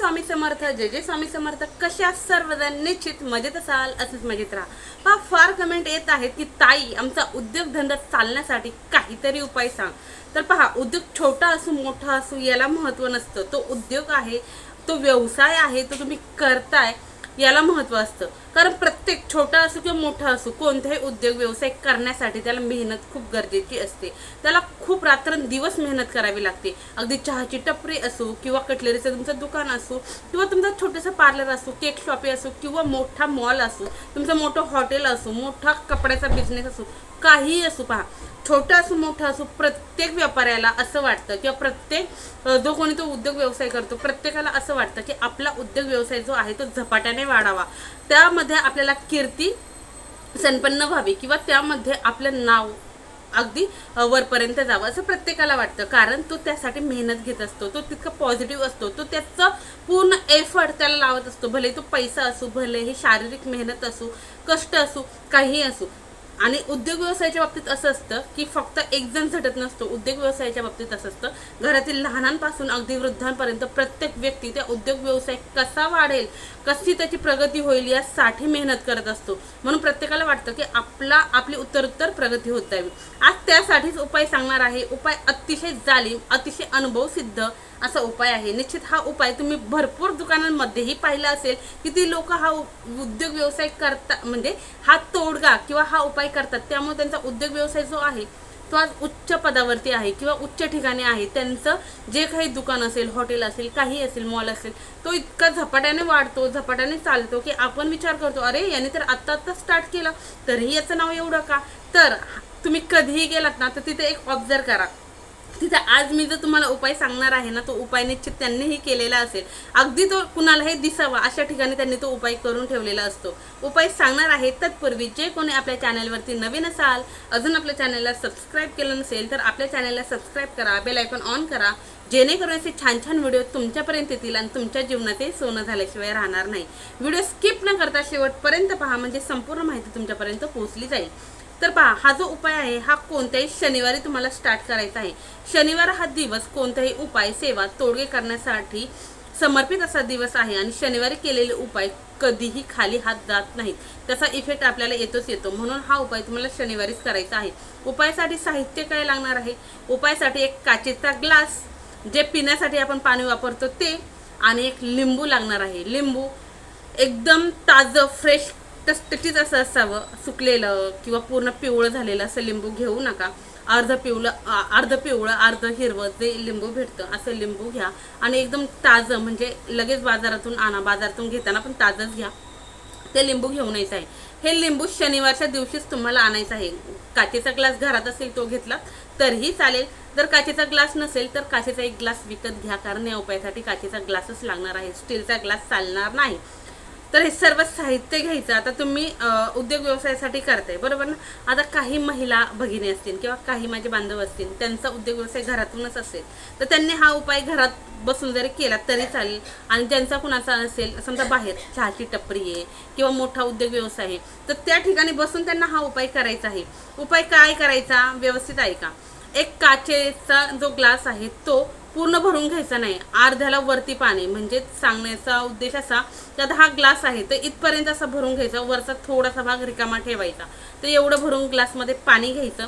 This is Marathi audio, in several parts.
स्वामी समर्थ जय जय स्वामी समर्थ. कशा सर्वजण निश्चित मजेत असाल असंच मजेत राहा. पहा फार कमेंट येत आहेत की ताई आमचा उद्योगधंदा चालण्यासाठी काहीतरी उपाय सांग. तर पहा उद्योग छोटा असो मोठा असो याला महत्त्व नसतं. तो उद्योग आहे तो व्यवसाय आहे तो तुम्ही करताय याला महत्त्व असतं. कारण प्रत्येक छोटा असो किंवा मोठा असो कोणताही उद्योग व्यवसाय करण्यासाठी त्याला मेहनत खूप गरजेची असते. त्याला खूप रात्रंदिवस मेहनत करावी लागते. अगदी चहाची टपरी असो किंवा कटलरीचं तुमचं दुकान असो किंवा तुमचं छोटंसं पार्लर असो केक शॉपी असो किंवा मोठा मॉल असो तुमचं मोठं हॉटेल असो मोठा कपड्याचा बिझनेस असो काहीही असू पहा छोटा असो मोठा असो प्रत्येक व्यापाऱ्याला असं वाटतं किंवा प्रत्येक जो कोणी तो उद्योग व्यवसाय करतो प्रत्येकाला असं वाटतं की आपला उद्योग व्यवसाय जो आहे तो झपाट्याने वाढावा. त्यामध्ये आपल्याला कीर्ती संपन्न व्हावी किंवा त्यामध्ये आपलं नाव अगदी वरपर्यंत जावं असं प्रत्येकाला वाटतं. कारण तो त्यासाठी मेहनत घेत असतो तो तितका पॉझिटिव्ह असतो तो त्याचं पूर्ण एफर्ट त्याला लावत असतो. भले तो पैसा असू भले ही शारीरिक मेहनत असू कष्ट असू काहीही असू आणि उद्योग व्यवसायाच्या बाबतीत असं असतं की फक्त एक जण झटत नसतो. उद्योग व्यवसायाच्या बाबतीत असं असतं. घरातील लहानांपासून अगदी वृद्धांपर्यंत प्रत्येक व्यक्ती त्या उद्योग व्यवसाय कसा वाढेल कशी त्याची प्रगती होईल यासाठी मेहनत करत असतो. म्हणून प्रत्येकाला वाटतं की आपला आपली उत्तरोत्तर प्रगती होत जावी. आज त्यासाठीच उपाय सांगणार आहे. उपाय अतिशय जालीम अतिशय अनुभव सिद्ध असा उपाय आहे. निश्चित हा उपाय तुम्ही भरपूर दुकानांमध्येही पाहिला असेल की ती लोक हा उ- उद्योग व्यवसाय करता म्हणजे हा तोडगा किंवा हा उपाय करतात. त्यामुळे त्यांचा उद्योग व्यवसाय जो आहे तो आज उच्च पदावरती आहे किंवा उच्च ठिकाणी आहे. त्यांचं जे काही दुकान असेल हॉटेल असेल काही असेल मॉल असेल तो इतका झपाट्याने वाढतो झपाट्याने चालतो की आपण विचार करतो अरे याने तर आत्ता आत्ता स्टार्ट केलं. तरीही याचं नाव एवढं का? तर तुम्ही कधीही गेलात ना तर तिथे एक ऑब्झर्व करा. तिथे आज मी जर तुम्हाला उपाय सांगणार आहे ना तो उपाय निश्चित त्यांनीही केलेला असेल. अगदी तो कुणालाही दिसावा अशा ठिकाणी त्यांनी तो उपाय करून ठेवलेला असतो. उपाय सांगणार आहे तत्पूर्वी जे कोणी आपल्या चॅनलवरती नवीन असाल अजून आपल्या चॅनलला सबस्क्राईब केलं नसेल तर आपल्या चॅनलला सबस्क्राईब करा बेल आयकॉन ऑन करा. जेणेकरून असे छान छान व्हिडिओ तुमच्यापर्यंत येतील आणि तुमच्या जीवनातही सोनं झाल्याशिवाय राहणार नाही. व्हिडिओ स्किप न करता शेवटपर्यंत पहा म्हणजे संपूर्ण माहिती तुमच्यापर्यंत पोहोचली जाईल. तर पहा हा जो उपाय आहे हा कोणत्याही शनिवारी तुम्हाला स्टार्ट करायचा आहे. शनिवार हा दिवस कोणताही उपाय सेवा तोडगे करण्यासाठी समर्पित असा दिवस आहे आणि शनिवारी केलेले उपाय कधीही खाली हात जात नाहीत. त्याचा इफेक्ट आपल्याला येतोच येतो. म्हणून हा उपाय तुम्हाला शनिवारीच करायचा आहे. उपायासाठी साहित्य काय लागणार आहे? उपायासाठी एक काचेचा ग्लास जे पिण्यासाठी आपण पाणी वापरतो ते आणि एक लिंबू लागणार आहे. लिंबू एकदम ताजं फ्रेश तस टचटचीत असं असावं सुकलेलं किंवा पूर्ण पिवळं झालेलं असं लिंबू घेऊ नका. अर्ध पिवळं अर्ध पिवळं अर्ध हिरवं जे लिंबू भेटतं असं लिंबू घ्या. आणि एकदम ताजं म्हणजे लगेच बाजारातून आणा बाजारातून घेताना पण ताजंच घ्या. ते लिंबू घेऊन यायचं आहे. हे लिंबू शनिवारच्या दिवशीच तुम्हाला आणायचं आहे. काचेचा ग्लास घरात असेल तो घेतला तरीही चालेल. जर काचेचा ग्लास नसेल तर काचेचा एक ग्लास विकत घ्या. कारण या उपायासाठी काचेचा ग्लासच लागणार आहे. स्टीलचा ग्लास चालणार नाही. तर हे सर्व साहित्य घ्यायचं आता तुम्ही उद्योग व्यवसायासाठी करताय बरोबर ना? आता काही महिला भगिनी असतील किंवा काही माझे बांधव असतील त्यांचा उद्योग व्यवसाय घरातूनच असेल तर त्यांनी हा उपाय घरात बसून जरी केला तरी चालेल. आणि ज्यांचा कुणाचा असेल समजा बाहेर चहाची टपरी आहे किंवा मोठा उद्योग व्यवसाय आहे तर त्या ठिकाणी बसून त्यांना हा उपाय करायचा आहे. उपाय काय करायचा? व्यवस्थित ऐका एक काचेचा जो ग्लास आहे तो पूर्ण भरून घ्यायचा नाही. अर्ध्याला वरती पाणी म्हणजे सांगण्याचा उद्देश असा की आता हा ग्लास आहे तर इथपर्यंत असा भरून घ्यायचा वरचा थोडासा भाग रिकामा ठेवायचा. तर एवढं भरून ग्लासमध्ये पाणी घ्यायचं.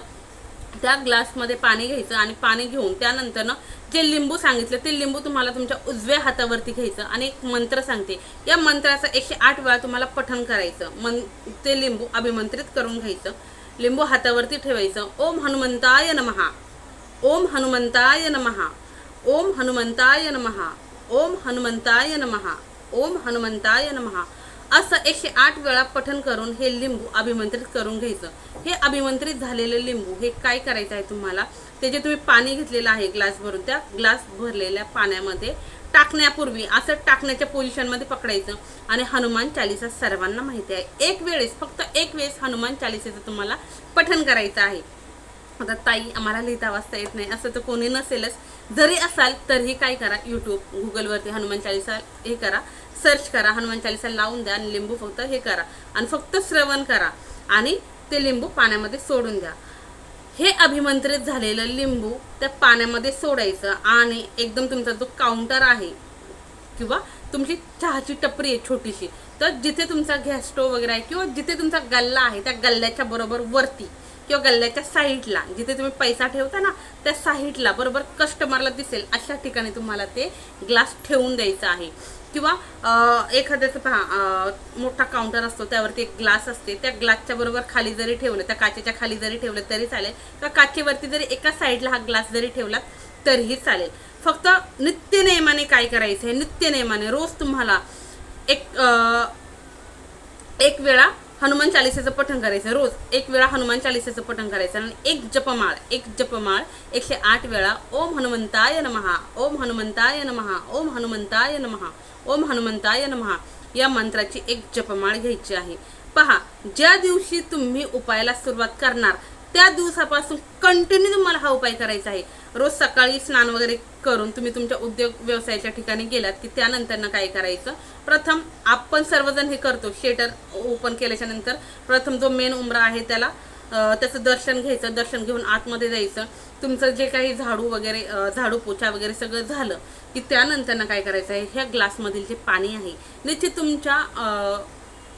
त्या ग्लासमध्ये पाणी घ्यायचं आणि पाणी घेऊन त्यानंतरनं जे लिंबू सांगितलं ते लिंबू तुम्हाला तुमच्या उजव्या हातावरती घ्यायचं आणि एक मंत्र सांगते. या मंत्राचं एकशे आठ वेळा तुम्हाला पठण करायचं. मन ते लिंबू अभिमंत्रित करून घ्यायचं. लिंबू हातावरती ठेवायचं. ओम हनुमंताय नमहा ओम हनुमंताय नमहा ओम हनुमंताय नमहा ओम हनुमंताय नमहा ओम हनुमंताय नमहा असं एकशे आठ वेळा पठन करून हे लिंबू अभिमंत्रित करून घ्यायचं. हे अभिमंत्रित झालेलं लिंबू हे काय करायचं आहे तुम्हाला? ते जे तुम्ही पाणी घेतलेलं आहे ग्लास भरून त्या ग्लास भरलेल्या पाण्यामध्ये टाकण्यापूर्वी असं टाकण्याच्या पोझिशनमध्ये पकडायचं. आणि हनुमान चालिसा सर्वांना माहिती आहे. एक वेळेस फक्त एक वेळेस हनुमान चालिसेचं तुम्हाला पठन करायचं आहे. आता ताई आम्हाला लिहिता वाचता येत नाही. असं तर कोणी नसेलच. जरी असाल तरीही काय करा? यूट्यूब गुगलवरती हनुमान चालिसा हे करा. सर्च करा. हनुमान चालिसा लावून द्या आणि लिंबू फक्त हे करा. आणि फक्त श्रवण करा. आणि ते लिंबू पाण्यामध्ये सोडून द्या. हे अभिमंत्रित झालेलं लिंबू त्या पाण्यामध्ये सोडायचं आणि एकदम तुमचा जो काउंटर आहे किंवा तुमची चहाची टपरी आहे छोटीशी तर जिथे तुमचा गॅस स्टोव वगैरे आहे किंवा जिथे तुमचा गल्ला आहे त्या गल्ल्याच्या बरोबर वरती किंवा गल्ल्याच्या साईडला जिथे तुम्ही पैसा ठेवता ना त्या साईडला बरोबर कस्टमरला दिसेल अशा ठिकाणी तुम्हाला ते ग्लास ठेवून द्यायचं आहे. किंवा एखाद्याचं पहा मोठा काउंटर असतो त्यावरती एक ग्लास असते त्या ग्लासच्या बरोबर खाली जरी ठेवलं त्या काचेच्या खाली जरी ठेवलं तरी चालेल किंवा काचेवरती जरी एका साईडला हा ग्लास जरी ठेवला तरीही चालेल. फक्त नित्यनेमाने काय करायचं आहे नित्यनेमाने रोज तुम्हाला एक एक वेळा हनुमान चालिसेचं पठण करायचं. रोज एक वेळा हनुमान चालिसेचं पठण करायचं. आणि एक जपमाळ एक जपमाळ एकशे आठ वेळा. ओम हनुमंताय नमहा ओम हनुमंताय नमहा ओम हनुमंताय नमहा ओम हनुमंताय नमहा या मंत्राची एक जपमाळ घ्यायची आहे. पहा ज्या दिवशी तुम्ही उपायाला सुरुवात करणार त्या दिवसापासून कंटिन्यू तुम्हाला हा उपाय करायचा आहे. रोज सकाळी स्नान वगैरे करून तुम्ही तुमच्या उद्योग व्यवसायाच्या ठिकाणी गेलात की त्यानंतर काय करायचं? प्रथम आपण सर्वजण हे करतो. शेटर ओपन केल्याच्यानंतर प्रथम जो मेन उमरा आहे त्याला त्याचं दर्शन घ्यायचं दर्शन घेऊन आतमध्ये जायचं. तुमचं जे काही झाडू वगैरे झाडू पोछा वगैरे सगळं झालं की त्यानंतर काय करायचं आहे? ह्या ग्लासमधील जे पाणी आहे निश्चित तुमच्या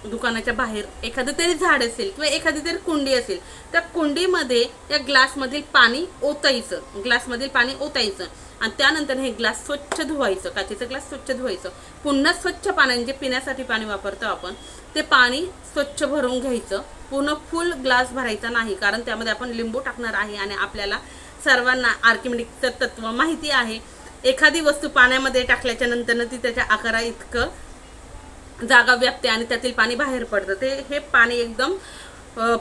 दुकानाच्या बाहेर एखादं तरी झाड असेल किंवा एखादी तरी कुंडी असेल त्या कुंडीमध्ये या ग्लासमधील पाणी ओतायचं. ग्लासमधील पाणी ओतायचं. आणि त्यानंतर हे ग्लास स्वच्छ धुवायचं काचेचं ग्लास स्वच्छ धुवायचं. पुन्हा स्वच्छ पाण्याने जे पिण्यासाठी पाणी वापरतो आपण ते पाणी स्वच्छ भरून घ्यायचं. पूर्ण फुल ग्लास भरायचा नाही कारण त्यामध्ये आपण लिंबू टाकणार आहे आणि आपल्याला सर्वांना आर्किमेडिकचं तत्व माहिती आहे. एखादी वस्तू पाण्यामध्ये टाकल्याच्या नंतरनं ती त्याच्या आकारा इतकं जागा व्यापते आणि त्यातील पाणी बाहेर पडतं. ते हे पाणी एकदम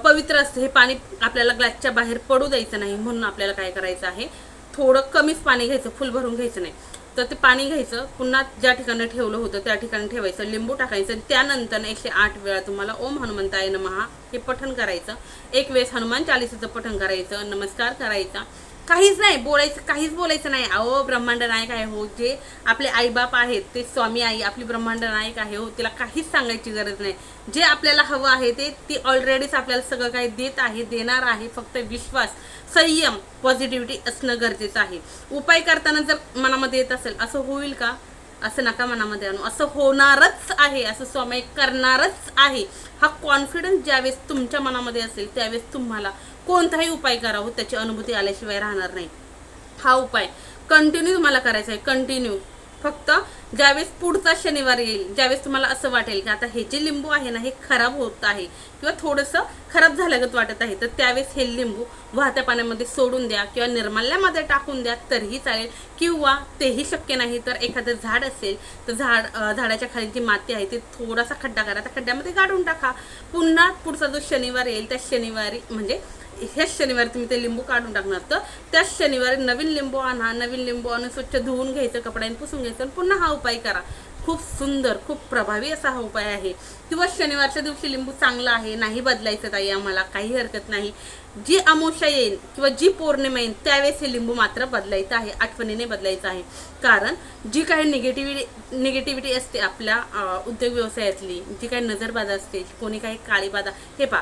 पवित्र असतं. हे पाणी आपल्याला ग्लासच्या बाहेर पडू द्यायचं नाही म्हणून आपल्याला काय करायचं आहे? थोडं कमीच पाणी घ्यायचं फुल भरून घ्यायचं नाही. तर ते पाणी घ्यायचं पुन्हा ज्या ठिकाणी ठेवलं होतं त्या ठिकाणी ठेवायचं लिंबू टाकायचं आणि त्यानंतर एकशे आठ वेळा तुम्हाला ओम हनुमंताय नमहा हे पठण करायचं. एक वेळेस हनुमान चालिसेचं पठण करायचं नमस्कार करायचा. काहीच नाही बोलायचं काहीच बोलायचं नाही. अहो ब्रह्मांड नायक आहे हो जे आपले आईबाप आहेत ते स्वामी आई आपली ब्रह्मांड नायक आहे हो तिला काहीच सांगायची गरज नाही. जे आपल्याला हवं आहे ते ती ऑलरेडीच आपल्याला सगळं काही देत आहे देणार आहे फक्त विश्वास संयम पॉझिटिव्हिटी असणं गरजेचं आहे. उपाय करताना जर मनामध्ये येत असेल असं होईल का? असं नका मनामध्ये आणू. असं होणारच आहे असं स्वामी करणारच आहे. हा कॉन्फिडन्स ज्यावेळेस तुमच्या मनामध्ये असेल त्यावेळेस तुम्हाला कोणताही उपाय करावं त्याची अनुभूती आल्याशिवाय राहणार नाही. हा उपाय. कंटिन्यू तुम्हाला करायचा आहे. कंटिन्यू फक्त ज्यावेळेस पुढचा शनिवार येईल ज्यावेळेस तुम्हाला असं वाटेल की आता हे जे लिंबू आहे ना हे खराब होत आहे किंवा थोडंसं खराब झाल्यागत वाटत आहे तर त्यावेळेस हे लिंबू वाहत्या पाण्यामध्ये सोडून द्या किंवा निर्माल्यामध्ये टाकून द्या तरीही चालेल. किंवा तेही शक्य नाही तर एखादं झाड असेल तर झाड झाडाच्या खाली जी माती आहे ती थोडासा खड्डा करा. त्या खड्ड्यामध्ये गाडून टाका. पुन्हा पुढचा जो शनिवार येईल त्या शनिवारी म्हणजे ह्याच शनिवारी तुम्ही ते लिंबू काढून टाकणार. तर त्याच शनिवारी नवीन लिंबू आणा नवीन लिंबू आणून स्वच्छ धुवून घ्यायचं कपड्याने पुसून घ्यायचं आणि पुन्हा हा उपाय करा. खूप सुंदर खूप प्रभावी असा हा उपाय आहे. किंवा शनिवारच्या दिवशी लिंबू चांगला आहे नाही बदलायचं ताई आम्हाला काही हरकत नाही. जी अमावस्या येईल किंवा जी पौर्णिमा येईल त्यावेळेस हे लिंबू मात्र बदलायचं आहे आठवणीने बदलायचं आहे. कारण जी काही निगेटिव्हिटी निगेटिव्हिटी असते आपल्या उद्योग व्यवसायातली जी काही नजरबाधा असते कोणी काही काळीबाधा हे पा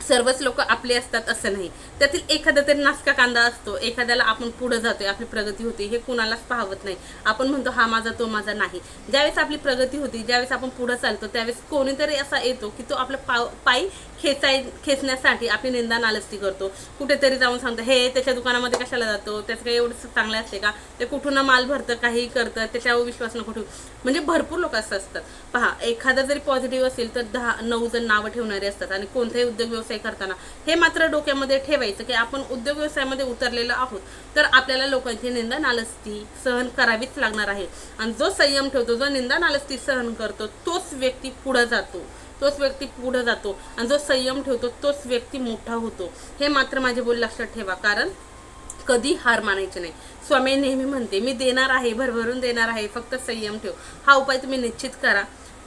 सर्वच लोक आपले असतात असं नाही. त्यातील एखादा तरी नासका कांदा असतो एखाद्याला आपण पुढे जातोय आपली प्रगती होते हे कुणालाच पाहवत नाही. आपण म्हणतो हा माझा तो माझा नाही. ज्यावेळेस आपली प्रगती होती ज्यावेळेस आपण पुढे चालतो त्यावेळेस कोणीतरी असा येतो की तो आपला पाव पायी खेचाय खेचण्यासाठी आपली निंदा नालस्ती करतो. कुठेतरी जाऊन सांगतो हे त्याच्या दुकानामध्ये कशाला जातो? त्याचं काही एवढं चांगलं असते का? ते कुठून माल भरतं काही करतं त्याच्यावर विश्वास नको ठेवू. म्हणजे भरपूर लोक असं असतात. पहा एखादा जरी पॉझिटिव्ह असेल तर दहा नऊ जण नावं ठेवणारे असतात आणि कोणताही उद्योग व्यवसाय करताना हे मात्र डोक्यामध्ये ठेवायचं की आपण उद्योग व्यवसायामध्ये उतरलेलो आहोत. तर आपल्याला लोकांची निंदा नालस्ती सहन करावीच लागणार आहे. आणि जो संयम ठेवतो जो निंदा नालस्ती सहन करतो तोच व्यक्ती पुढं जातो. तोच व्यक्ती पुढे जातो आणि जो संयम ठेवतो तोच व्यक्ती मोठा होतो. हे मात्र माझे बोल लक्षात ठेवा कारण कधी हार मानायची नाही. स्वामी नेहमी म्हणते मी देणार आहे भरभरून देणार आहे फक्त संयम ठेव. हा उपाय तुम्ही निश्चित करा.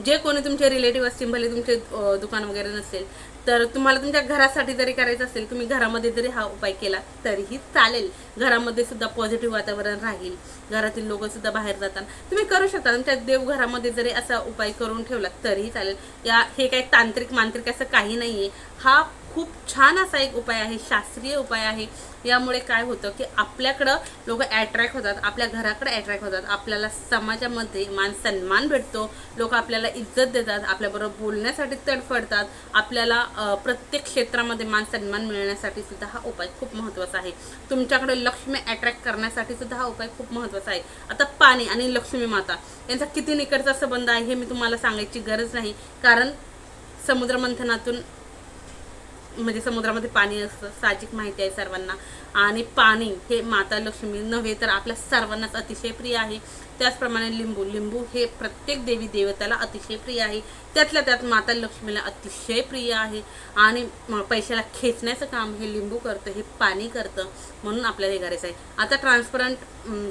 जे कोणी तुमचे रिलेटिव्ह असतील भले तुमचे दुकान वगैरे नसेल तर तुम्हाला तुमच्या घरासाठी जरी करायचं असेल तुम्ही घरामध्ये जरी हा उपाय केला तरीही चालेल. घरामध्ये सुद्धा पॉझिटिव्ह वातावरण राहील. घरातील लोक सुद्धा बाहेर जातात. तुम्ही करू शकता. तुमच्या देवघरामध्ये जरी असा उपाय करून ठेवला तरीही चालेल. या हे काही तांत्रिक मांत्रिक असं काही नाही आहे हा खूप छान असा एक उपाय आहे शास्त्रीय उपाय आहे. यामुळे काय होतं की आपल्याकडं लोक अट्रॅक्ट होतात आपल्या घराकडे अट्रॅक्ट होतात. आपल्याला समाजामध्ये मान सन्मान भेटतो. लोक आपल्याला इज्जत देतात आपल्याबरोबर बोलण्यासाठी तडफडतात. आपल्याला प्रत्येक क्षेत्रामध्ये मान सन्मान मिळण्यासाठी सुद्धा हा उपाय खूप महत्त्वाचा आहे. तुमच्याकडे लक्ष्मी अट्रॅक्ट करण्यासाठी सुद्धा हा उपाय खूप महत्त्वाचा आहे. आता पाणी आणि लक्ष्मी माता यांचा किती निकटचा संबंध आहे हे मी तुम्हाला सांगायची गरज नाही. कारण समुद्रमंथनातून म्हणजे समुद्रामध्ये पाणी असतं साहजिक माहिती आहे सर्वांना. आणि पाणी हे माता लक्ष्मी नव्हे तर आपल्या सर्वांनाच अतिशय प्रिय आहे. त्याचप्रमाणे लिंबू लिंबू हे प्रत्येक देवी देवताला अतिशय प्रिय आहे. त्यातल्या त्यात माता लक्ष्मीला अतिशय प्रिय आहे. आणि म- पैशाला खेचण्याचं काम हे लिंबू करतं हे पाणी करतं म्हणून आपल्याला हे करायचं आहे. आता ट्रान्सपरंट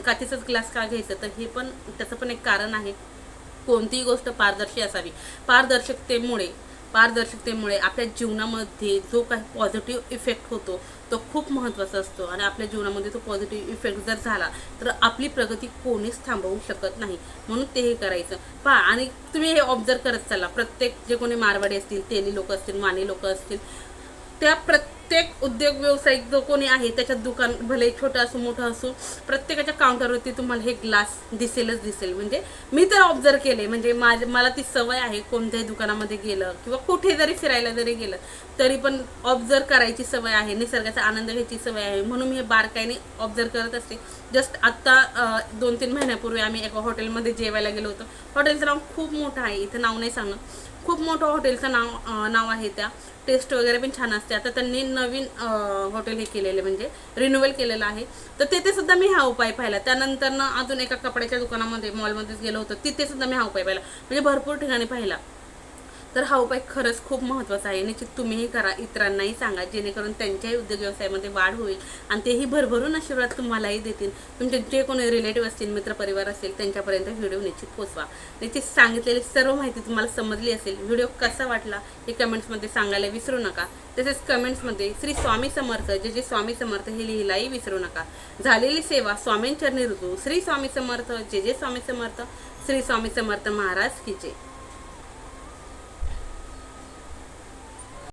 काचेचाच ग्लास का घ्यायचं? तर हे पण त्याचं पण एक कारण आहे. कोणतीही गोष्ट पारदर्शी असावी. पारदर्शकतेमुळे पारदर्शकतेमुळे आपल्या जीवनामध्ये जो काही पॉझिटिव्ह इफेक्ट होतो तो खूप महत्त्वाचा असतो. आणि आपल्या जीवनामध्ये तो पॉझिटिव्ह इफेक्ट जर झाला तर आपली प्रगती कोणीच थांबवू शकत नाही. म्हणून ते हे करायचं. पहा आणि तुम्ही हे ऑब्झर्व करत चाला प्रत्येक जे कोणी मारवाडी असतील तेली लोक असतील माने लोक असतील त्या प्रत्येक प्रत्येक उद्योग व्यावसायिक जो कोणी आहे त्याच्यात दुकान भले छोटं असो मोठं असो प्रत्येकाच्या काउंटरवरती तुम्हाला हे ग्लास दिसेलच दिसेल. म्हणजे मी तर ऑब्झर्व केले म्हणजे माझ मला ती सवय आहे कोणत्याही दुकानामध्ये गेलं किंवा कुठे जरी फिरायला जरी गेलं तरी पण ऑब्झर्व करायची सवय आहे. निसर्गाचा आनंद घ्यायची सवय आहे. म्हणून मी हे बारकाईने ऑब्झर्व करत असते. जस्ट आत्ता दोन तीन महिन्यापूर्वी आम्ही एका हॉटेलमध्ये जेवायला गेलो होतो. हॉटेलचं नाव खूप मोठं आहे. इथं नाव नाही सांगणं खूप मोठं हॉटेलचं नाव नाव आहे त्या. टेस्ट वगैरे पण छान असते. आता त्यांनी नवीन हॉटेल हे केलेले म्हणजे रिन्युअल केलेलं आहे. तर तिथे सुद्धा मी हा उपाय पाहिला. त्यानंतर ना अजून एका कपड्याच्या दुकानामध्ये मॉलमध्येच गेलो होतो. तिथे सुद्धा मी हा उपाय पाहिला. म्हणजे भरपूर ठिकाणी पाहिला. तर हा उपाय खरंच खूप महत्त्वाचा आहे. निश्चित तुम्हीही करा इतरांनाही सांगा जेणेकरून त्यांच्याही उद्योग व्यवसायामध्ये वाढ होईल आणि तेही भरभरून आशीर्वाद तुम्हालाही देतील. तुमचे जे कोणी रिलेटिव्ह असतील मित्रपरिवार असेल त्यांच्यापर्यंत व्हिडिओ निश्चित पोचवा निश्चित सांगितलेली सर्व माहिती तुम्हाला समजली असेल. व्हिडिओ कसा वाटला हे कमेंट्समध्ये सांगायला विसरू नका. तसेच कमेंट्समध्ये श्री स्वामी समर्थ जे जे स्वामी समर्थ हे लिहिलाही विसरू नका. झालेली सेवा स्वामींचरणी ऋतू श्री स्वामी समर्थ जे जे स्वामी समर्थ श्री स्वामी समर्थ महाराज की जय.